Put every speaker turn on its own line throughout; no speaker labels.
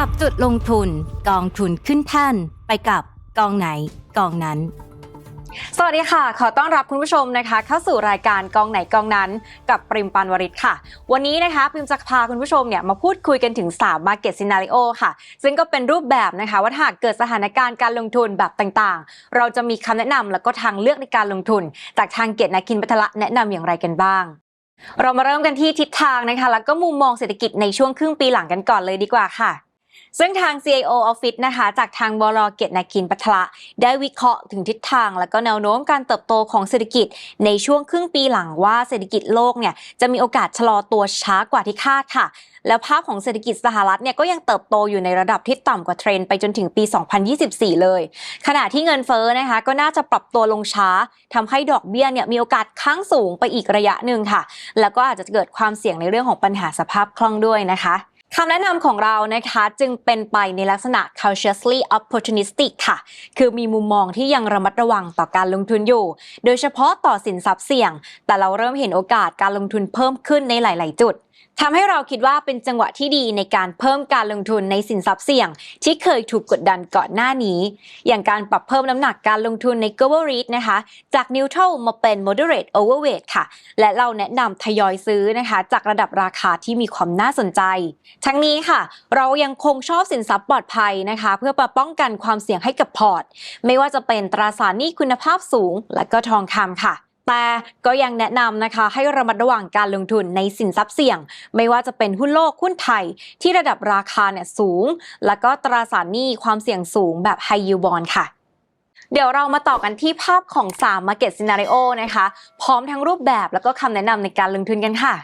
จับจุดลงทุนกองทุนขึ้นแท่นไปกับกองไหนกองนั้น
สวัสดีค่ะ ขอต้อนรับคุณผู้ชมนะคะ เข้าสู่รายการกองไหนกองนั้น กับปริมปานวริศค่ะ วันนี้นะคะปริมจะพาคุณผู้ชมเนี่ยมาพูดคุยกันถึง 3 Market Scenario ค่ะ ซึ่งก็เป็นรูปแบบนะคะว่าหากเกิดสถานการณ์การลงทุนแบบต่างๆ เราจะมีคำแนะนำแล้วก็ทางเลือกในการลงทุน จากทางเกียรตินาคินพัทละแนะนำอย่างไรกันบ้างเรามาเริ่มกันที่ทิศทางนะคะ แล้วก็มุมมองเศรษฐกิจในช่วงครึ่งปีหลังกันก่อนเลยดีกว่าค่ะ ซึ่งทาง CIO Office นะคะ จากทางบลเกียรตินาคินปัทละได้วิเคราะห์ถึงทิศทาง และก็แนวโน้มการเติบโตของเศรษฐกิจ ในช่วงครึ่งปีหลังว่าเศรษฐกิจโลกเนี่ยจะมีโอกาสชะลอตัวช้ากว่าที่คาดค่ะ แล้วภาพของเศรษฐกิจสหรัฐเนี่ยก็ยังเติบโตอยู่ในระดับที่ต่ำกว่าเทรนไปจนถึงปี 2024 เลย ขณะที่เงินเฟ้อนะคะก็น่าจะปรับตัวลงช้าทำให้ดอกเบี้ยเนี่ยมีโอกาสค้างสูงไปอีกระยะหนึ่งค่ะ แล้วก็อาจจะเกิดความเสี่ยงในเรื่องของปัญหาสภาพคล่องด้วยนะคะ คำแนะนำของเรานะคะจึงเป็นไปในลักษณะ cautiously opportunistic ค่ะ คือมีมุมมองที่ยังระมัดระวังต่อการลงทุนอยู่ โดยเฉพาะต่อสินทรัพย์เสี่ยง แต่เราเริ่มเห็นโอกาสการลงทุนเพิ่มขึ้นในหลาย ๆ จุด ทำให้เราคิดว่าเป็นจังหวะที่ดีในการเพิ่มการลงทุนในสินทรัพย์เสี่ยง ที่เคยถูกกดดันก่อนหน้านี้ อย่างการปรับเพิ่มน้ำหนักการลงทุนใน global REIT นะคะ จาก neutral มาเป็น moderate overweight ค่ะ และเราแนะนำทยอยซื้อนะคะ จากระดับราคาที่มีความน่าสนใจ ทั้งนี้ค่ะ เรายังคงชอบสินทรัพย์ปลอดภัยนะคะ เพื่อมาป้องกันความเสี่ยงให้กับพอร์ต ไม่ว่าจะเป็นตราสารหนี้คุณภาพสูง และก็ทองคำค่ะ แต่ก็ยังแนะนำนะคะ ให้ระมัดระวังการลงทุนในสินทรัพย์เสี่ยง ไม่ว่าจะเป็นหุ้นโลกหุ้นไทย ที่ระดับราคาเนี่ยสูง แล้วก็ตราสารหนี้ความเสี่ยงสูงแบบ High Yield Bond ค่ะเดี๋ยวเรามาต่อกันที่ภาพของ 3 Market Scenario นะคะ พร้อมทั้งรูปแบบแล้วก็คำแนะนำในการลงทุนกันค่ะ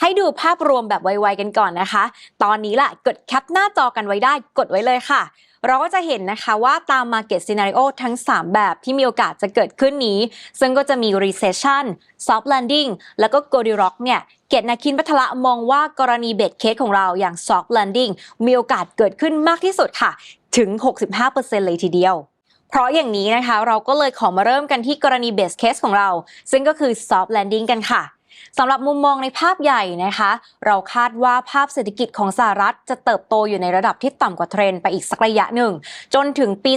ให้ดูภาพรวมแบบไวๆกันก่อนนะคะ ตอนนี้ล่ะกดแคปหน้าจอกันไว้ได้กดไว้เลยค่ะ เราก็จะเห็นนะคะว่าตาม Market Scenario ทั้ง 3 แบบที่มีโอกาสจะเกิดขึ้นนี้ ซึ่งก็จะมี Recession Soft Landing แล้วก็ Goldilocks เนี่ยเกียรตินาคินพัทละมองว่ากรณีเบสเคสของเราอย่าง Soft Landing มีโอกาสเกิดขึ้นมากที่สุดค่ะ ถึง 65%เลยทีเดียวเพราะอย่างนี้นะคะเราก็เลยขอมาเริ่มกันที่กรณีเบสเคสของเรา ซึ่งก็คือ Soft Landing กันค่ะ สำหรับมุมมองในภาพใหญ่นะคะ เราคาดว่าภาพเศรษฐกิจของสหรัฐจะเติบโตอยู่ในระดับที่ต่ำกว่าเทรนไปอีกสักระยะหนึ่ง จนถึงปี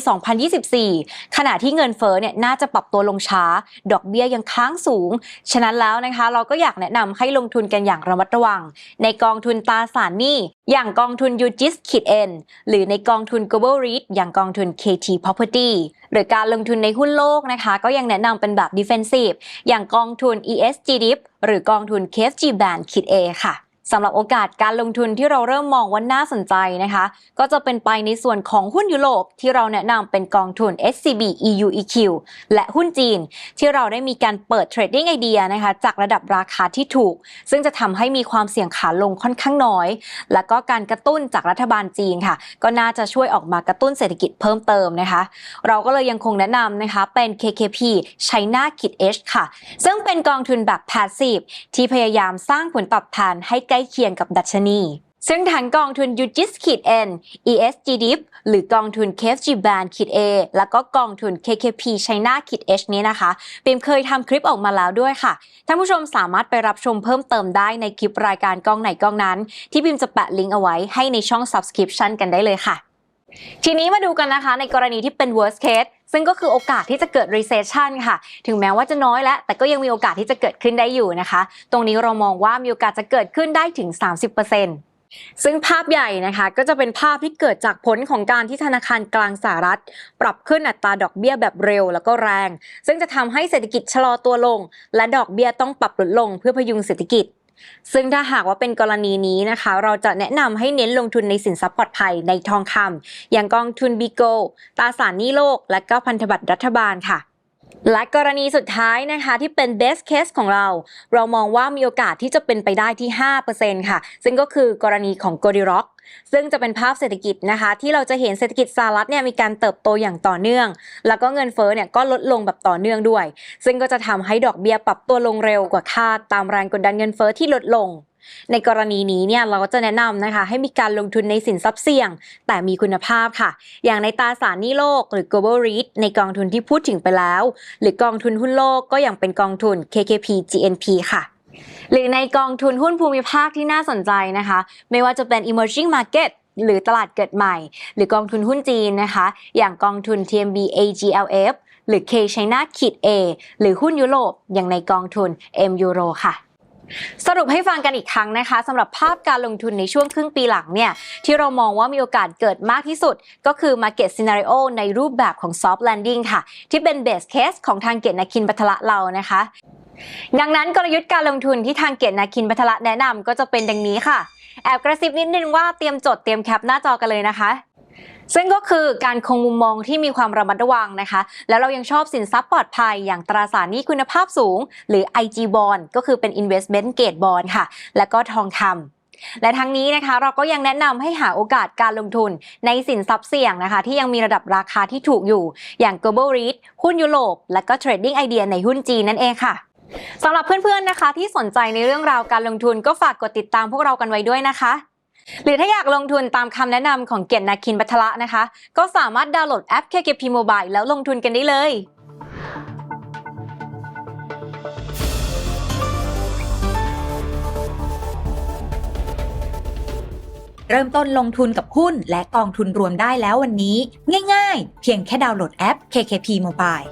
2024 ขณะที่เงินเฟ้อเนี่ยน่าจะปรับตัวลงช้า ดอกเบี้ยยังค้างสูง ฉะนั้นแล้วนะคะ เราก็อยากแนะนำให้ลงทุนกันอย่างระมัดระวัง ในกองทุนตราสารหนี้อย่างกองทุน UGIS ขีด N หรือในกองทุน Global REIT อย่างกองทุน KT Property หรือการลงทุนในหุ้นโลกนะคะ ก็ยังแนะนำเป็นแบบ defensive อย่างกองทุน ESG DIP หรือกองทุน KFG Band kit A ค่ะ สำหรับโอกาสการลงทุนที่เราเริ่มมองว่าน่าสนใจนะคะ ก็จะเป็นไปในส่วนของหุ้นยุโรปที่เราแนะนำเป็นกองทุน SCB EU EQ และหุ้นจีน ที่เราได้มีการเปิดเทรดดิ้งไอเดียนะคะ จากระดับราคาที่ถูก ซึ่งจะทำให้มีความเสี่ยงขาลงค่อนข้างน้อย แล้วก็การกระตุ้นจากรัฐบาลจีนค่ะ ก็น่าจะช่วยออกมากระตุ้นเศรษฐกิจเพิ่มเติมนะคะ เราก็เลยยังคงแนะนำนะคะเป็น KKP China Kid H ค่ะ ซึ่งเป็นกองทุนแบบ passive ที่พยายามสร้างผลตอบแทนให้ล้เคียงกับดัชนี ซึ่งทั้งกองทุน UGIS ขีด N ESG DIP หรือกองทุน KFG Band ขีด A แล้วก็กองทุน KKP China ขีด H นี้นะคะปิมเคยทำคลิปออกมาแล้วด้วยค่ะ ท่านผู้ชมสามารถไปรับชมเพิ่มเติมได้ในคลิปรายการกองไหนกองนั้น ที่ปิมจะแปะลิงก์เอาไว้ให้ในช่อง subscription กันได้เลยค่ะ ทีนี้มาดูกันนะคะในกรณีที่เป็น worst case ซึ่งก็คือโอกาสที่จะเกิด recession ค่ะ ถึงแม้ว่าจะน้อยแล้ว แต่ก็ยังมีโอกาสที่จะเกิดขึ้นได้อยู่นะคะ ตรงนี้เรามองว่ามีโอกาสจะเกิดขึ้นได้ถึง 30%ซึ่งภาพใหญ่นะคะก็จะเป็นภาพที่เกิดจากผลของการที่ธนาคารกลางสหรัฐ ปรับขึ้นอัตราดอกเบี้ยแบบเร็วแล้วก็แรง ซึ่งจะทำให้เศรษฐกิจชะลอตัวลง และดอกเบี้ยต้องปรับลดลงเพื่อพยุงเศรษฐกิจ ซึ่งถ้าหากว่าเป็นกรณีนี้นะคะ เราจะแนะนำให้เน้นลงทุนในสินทรัพย์ปลอดภัยในทองคำอย่างกองทุนบีโกตราสารหนี้โลก และก็พันธบัตรรัฐบาลค่ะ และกรณีสุดท้ายนะคะที่เป็น best case ของเรา เรามองว่ามีโอกาสที่จะเป็นไปได้ที่ 5%ค่ะ ซึ่งก็คือกรณีของ g o d i r o c k ซึ่งจะเป็นภาพเศรษฐกิจนะคะ ที่เราจะเห็นเศรษฐกิจสหรัฐเนี่ยมีการเติบโตอย่างต่อเนื่อง แล้วก็เงินเฟ้อเนี่ยก็ลดลงแบบต่อเนื่องด้วย ซึ่งก็จะทำให้ดอกเบี้ยปรับตัวลงเร็วกว่าคาดตามแรงกดดันเงินเฟ้อที่ลดลง ในกรณีนี้เนี่ยเราก็จะแนะนำนะคะ ให้มีการลงทุนในสินทรัพย์เสี่ยง แต่มีคุณภาพค่ะ อย่างในตราสารหนี้โลกหรือ global REIT ในกองทุนที่พูดถึงไปแล้ว หรือกองทุนหุ้นโลกก็อย่างเป็นกองทุน KKP GNP ค่ะหรือในกองทุนหุ้นภูมิภาคที่น่าสนใจนะคะ ไม่ว่าจะเป็น emerging market หรือตลาดเกิดใหม่ หรือกองทุนหุ้นจีนนะคะ อย่างกองทุน TMB AGLF หรือ K China ขีด A หรือหุ้นยุโรปอย่างในกองทุน M Euro ค่ะ สรุปให้ฟังกันอีกครั้งนะคะสำหรับภาพการลงทุนในช่วงครึ่งปีหลังเนี่ยที่เรามองว่ามีโอกาสเกิดมากที่สุด ก็คือ Market Scenario ในรูปแบบของ Soft Landing ค่ะ ที่เป็น Base Case ของทางเกียรตินาคินปัทละเรานะคะ ดังนั้นกลยุทธ์การลงทุนที่ทางเกียรตินาคินปัทละแนะนำก็จะเป็นดังนี้ค่ะ แอบกระซิบนิดนึงว่าเตรียมจดเตรียมแคปหน้าจอกันเลยนะคะ ซึ่งก็คือการคงมุมมองที่มีความระมัดระวังนะคะ แล้วเรายังชอบสินทรัพย์ปลอดภัยอย่างตราสารหนี้คุณภาพสูง หรือ IG Bond ก็คือเป็น Investment Grade Bond ค่ะ และก็ทองคำและทั้งนี้นะคะเราก็ยังแนะนำให้หาโอกาสการลงทุนในสินทรัพย์เสี่ยงนะคะ ที่ยังมีระดับราคาที่ถูกอยู่ อย่าง Global REIT หุ้นยุโรป และก็ Trading Idea ในหุ้นจีนนั่นเองค่ะสำหรับเพื่อนๆนะคะ ที่สนใจในเรื่องราวการลงทุนก็ฝากกดติดตามพวกเรากันไว้ด้วยนะคะ หรือถ้าอยากลงทุนตามคำแนะนำของเกียรตินาคินบัทละนะคะ ก็สามารถดาวน์โหลดแอป KKP Mobile แล้วลงทุนกันได้เลย
เริ่มต้นลงทุนกับหุ้นและกองทุนรวมได้แล้ววันนี้ ง่ายๆ เพียงแค่ดาวน์โหลดแอป KKP Mobile